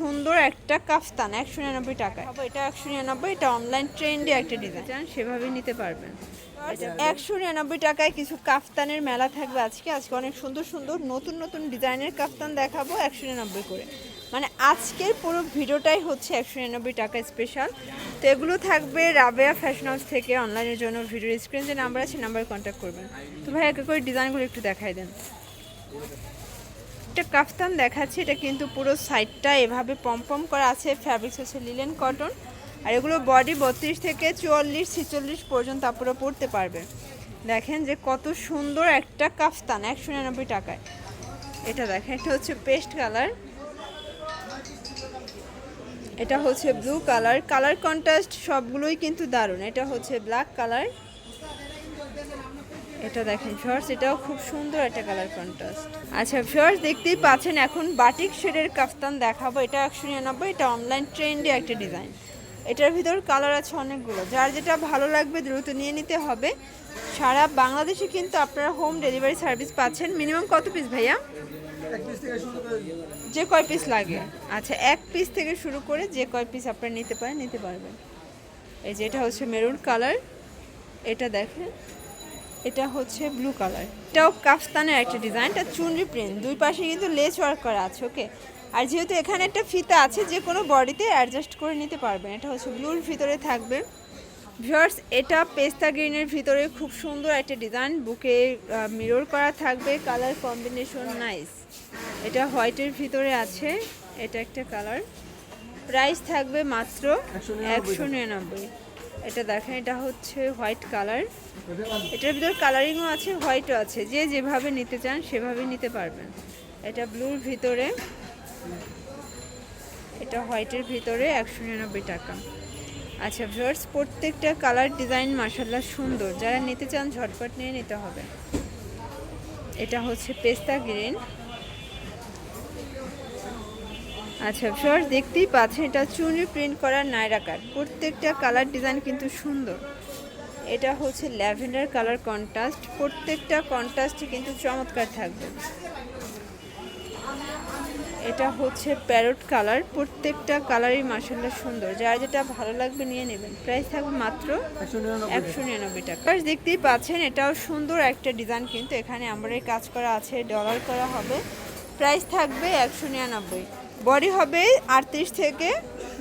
সুন্দর একটা কাফতান একশো নিরানব্বই টাকায়। হবে এটা একশো নিরানব্বই এটা অনলাইন ট্রেন্ডে একটা ডিজাইন সেভাবে নিতে পারবেন। একশো নিরানব্বই টাকায় কিছু কাফতানের মেলা থাকবে আজকে। আজকে অনেক সুন্দর সুন্দর নতুন নতুন ডিজাইনের কাফতান দেখাবো একশো নিরানব্বই করে। মানে আজকের পুরো ভিডিওটাই হচ্ছে একশো নিরানব্বই টাকা স্পেশাল তো এগুলো থাকবে রাবেয়া ফ্যাশন হাউস থেকে অনলাইনের জন্য। ভিডিওর স্ক্রিন যে নাম্বার আছে নাম্বারে কন্ট্যাক্ট করবেন। তো ভাই একে করে ডিজাইনগুলো একটু দেখাই দেন। একটা কাফতান দেখাচ্ছি, এটা কিন্তু পুরো সাইডটা এভাবে পম্পম করা আছে ফ্যাব্রিক্স হচ্ছে লিলেন কটন আর এগুলো বডি বত্রিশ থেকে চুয়াল্লিশ, ছিচল্লিশ পর্যন্ত আপনারা পড়তে পারবে। দেখেন যে কত সুন্দর একটা কাফতান, একশো নিরানব্বই টাকায়। এটা দেখেন, এটা হচ্ছে পেস্ট কালার এটা হচ্ছে ব্লু কালার কালার কন্ট্রাস্ট সবগুলোই কিন্তু দারুণ। এটা হচ্ছে ব্ল্যাক কালার এটা দেখেন শর্টস এটাও খুব সুন্দর একটা কালার কন্ট্রাস্ট আচ্ছা শর্টস দেখতেই পাচ্ছেন এখন বাটিক শেডের কাফতান দেখাবো। এটা একশো নিরানব্বই এটা অনলাইন ট্রেন্ডে একটা ডিজাইন এটার ভিতর কালার আছে অনেকগুলো। যার যেটা ভালো লাগবে দ্রুত নিয়ে নিতে হবে। সারা বাংলাদেশে কিন্তু আপনারা হোম ডেলিভারি সার্ভিস পাচ্ছেন। মিনিমাম কত পিস ভাইয়া? যে কয় পিস লাগে? আচ্ছা এক পিস থেকে শুরু করে যে কয় পিস আপনারা নিতে পারেন নিতে পারবেন। এই যে এটা হচ্ছে মেরুন কালার এটা দেখেন। এটা হচ্ছে ব্লু কালার এটাও কাফতানের একটা ডিজাইন এটা চুনরি প্রিন্ট দুই পাশে কিন্তু লেস ওয়ার্ক করা আছে ওকে আর যেহেতু এখানে একটা ফিতা আছে যে কোনো বডিতে অ্যাডজাস্ট করে নিতে পারবেন। এটা হচ্ছে ব্লুর ভিতরে থাকবে। ভিউয়ার্স এটা পেস্তা গ্রিনের ভিতরে খুব সুন্দর একটা ডিজাইন বুকে মিরর করা থাকবে কালার কম্বিনেশন নাইস এটা হোয়াইটের ভিতরে আছে এটা একটা কালার প্রাইস থাকবে মাত্র একশো নিরানব্বই। এটা দেখেন, এটা হচ্ছে হোয়াইট কালার। এটার ভিতর কালারিংও আছে, হোয়াইটও আছে। যে যেভাবে নিতে চান সেভাবে নিতে পারবেন। এটা ব্লুর ভিতরে। এটা হোয়াইটের ভিতরে, একশো নিরানব্বই টাকা। আচ্ছা ভিউয়ার্স, প্রত্যেকটা কালার ডিজাইন মার্শাল্লাহ সুন্দর। যারা নিতে চান, ঝটপট নিয়ে নিতে হবে। এটা হচ্ছে পেস্তা গ্রিন। আচ্ছা ভিউয়ার্স দেখতেই পাচ্ছেন এটা চুনি প্রিন্ট করা নাইরা কাট প্রত্যেকটা কালার ডিজাইন কিন্তু সুন্দর। এটা হচ্ছে ল্যাভেন্ডার কালার কন্ট্রাস্ট প্রত্যেকটা কন্ট্রাস্টই কিন্তু চমৎকার থাকবে। এটা হচ্ছে প্যারট কালার প্রত্যেকটা কালারই মাসাল্লাহ সুন্দর। যার যেটা ভালো লাগবে নিয়ে নেবেন। প্রাইস থাকবে মাত্র একশো নিরানব্বই টাকা। দেখতেই পাচ্ছেন এটাও সুন্দর একটা ডিজাইন কিন্তু এখানে আমরাই কাজ করা আছে ডলার করা হবে। প্রাইস থাকবে একশো নিরানব্বই। বডি হবে আটত্রিশ থেকে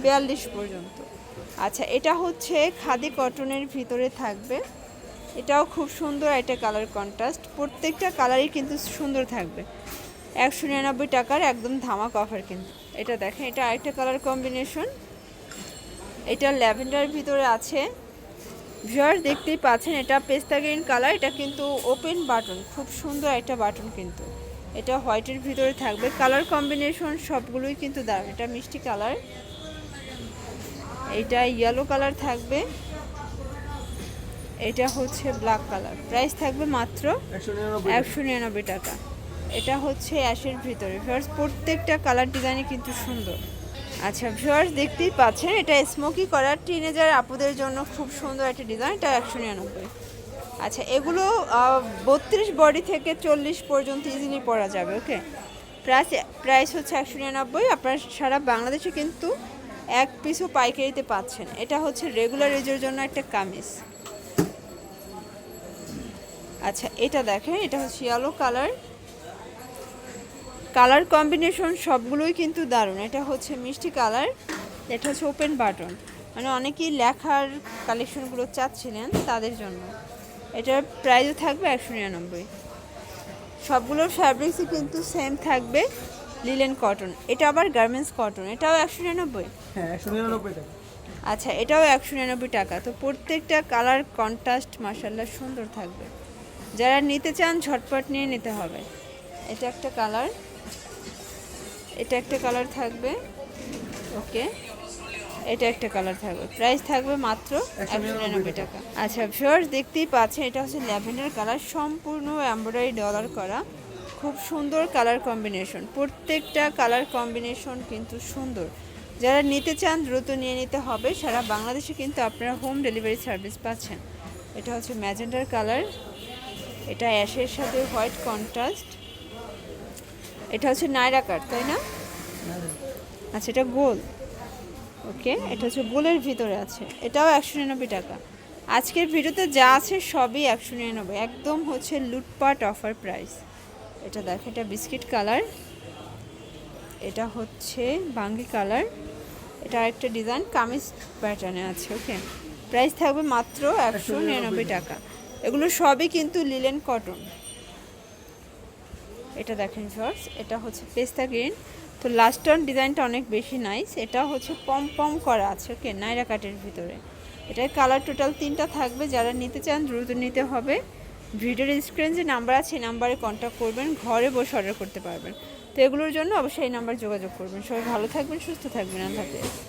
বিয়াল্লিশ পর্যন্ত। আচ্ছা এটা হচ্ছে খাদি কটনের ভিতরে থাকবে। এটাও খুব সুন্দর একটা কালার কন্ট্রাস্ট প্রত্যেকটা কালারই কিন্তু সুন্দর থাকবে। একশো নিরানব্বই টাকার একদম ধামাক অফার কিন্তু। এটা দেখেন, এটা আরেকটা কালার কম্বিনেশন এটা ল্যাভেন্ডার ভিতরে আছে। ভিউয়ার দেখতেই পাচ্ছেন, এটা পেস্তা গ্রিন কালার এটা কিন্তু ওপেন বাটন খুব সুন্দর একটা বাটন কিন্তু। এটা হোয়াইটের ভিতরে থাকবে। কালার কম্বিনেশন সবগুলোই কিন্তু দারুণ। এটা মিষ্টি কালার। এটা ইয়েলো কালার থাকবে। এটা হচ্ছে ব্ল্যাক কালার। প্রাইস থাকবে মাত্র একশো নিরানব্বই টাকা। এটা হচ্ছে অ্যাশের ভিতরে। ভিউয়ার্স প্রত্যেকটা কালার ডিজাইনই কিন্তু সুন্দর। আচ্ছা ভিউয়ার্স দেখতেই পাচ্ছেন এটা স্মোকি করার টিনেজার আপুদের জন্য খুব সুন্দর একটা ডিজাইন এটা একশো নিরানব্বই। আচ্ছা এগুলো বত্রিশ বডি থেকে চল্লিশ পর্যন্ত ইজিলি পরা যাবে ওকে প্রাইস প্রাইস হচ্ছে একশো নিরানব্বই, আপনার সারা বাংলাদেশে কিন্তু এক পিসও পাইকারিতে পাচ্ছেন। এটা হচ্ছে রেগুলার ইউজের জন্য একটা কামিজ। আচ্ছা এটা দেখেন, এটা হচ্ছে ইয়েলো কালার কালার কম্বিনেশন সবগুলোই কিন্তু দারুণ। এটা হচ্ছে মিষ্টি কালার এটা হচ্ছে ওপেন বাটন মানে অনেকেই লেখার কালেকশনগুলো চাচ্ছিলেন তাদের জন্য। এটার প্রাইসও থাকবে একশো নিরানব্বই। সবগুলোর ফ্যাব্রিক্সই কিন্তু সেম থাকবে লিলেন কটন এটা আবার গার্মেন্টস কটন এটাও একশো নিরানব্বই? হ্যাঁ একশো নিরানব্বই আচ্ছা এটাও একশো নিরানব্বই টাকা। তো প্রত্যেকটা কালার কন্ট্রাস্ট মাসাল্লাহ সুন্দর থাকবে। যারা নিতে চান ঝটপট নিয়ে নিতে হবে। এটা একটা কালার এটা একটা কালার থাকবে। ওকে এটা একটা কালার থাকবে। প্রাইস থাকবে মাত্র একশো নিরানব্বই টাকা। আচ্ছা ভিউয়ার্স দেখতেই পাচ্ছেন এটা হচ্ছে ল্যাভেন্ডার কালার সম্পূর্ণ এমব্রয়ডারি ডলার করা। খুব সুন্দর কালার কম্বিনেশন প্রত্যেকটা কালার কম্বিনেশন কিন্তু সুন্দর। যারা নিতে চান দ্রুত নিয়ে নিতে হবে। সারা বাংলাদেশে কিন্তু আপনারা হোম ডেলিভারি সার্ভিস পাচ্ছেন। এটা হচ্ছে ম্যাজেন্ডার কালার। এটা অ্যাশের সাথে হোয়াইট কন্ট্রাস্ট এটা হচ্ছে নাইরা কাট তাই না? আচ্ছা এটা গোল। ওকে? এটা হচ্ছে গোলের ভিতরে আছে। এটাও একশো নিরানব্বই টাকা। আজকের ভিডিওতে যা আছে সবই একশো নিরানব্বই। একদম হচ্ছে লুটপাট অফার প্রাইস। এটা দেখ, এটা বিস্কিট কালার। এটা হচ্ছে বাঙ্গি কালার। এটা আরেকটা ডিজাইন, কামিজ প্যাটার্নে আছে, ওকে? প্রাইস থাকবে মাত্র একশো নিরানব্বই টাকা। এগুলো সবই কিন্তু লিলেন কটন। এটা দেখেন শর্টস এটা হচ্ছে পেস্তা গ্রিন। তো লাস্ট টার্ন ডিজাইনটা অনেক বেশি নাইস এটা হচ্ছে পম পম করা আছে ওকে নাইরা কাটের ভিতরে। এটার কালার টোটাল তিনটা থাকবে, যারা নিতে চান দ্রুত নিতে হবে। ভিডিওর স্ক্রিন যে নাম্বার আছে নাম্বারে কন্ট্যাক্ট করবেন, ঘরে বসে অর্ডার করতে পারবেন। তো এগুলোর জন্য অবশ্যই এই নাম্বার যোগাযোগ করবেন। সবাই ভালো থাকবেন, সুস্থ থাকবেন হাফেজ।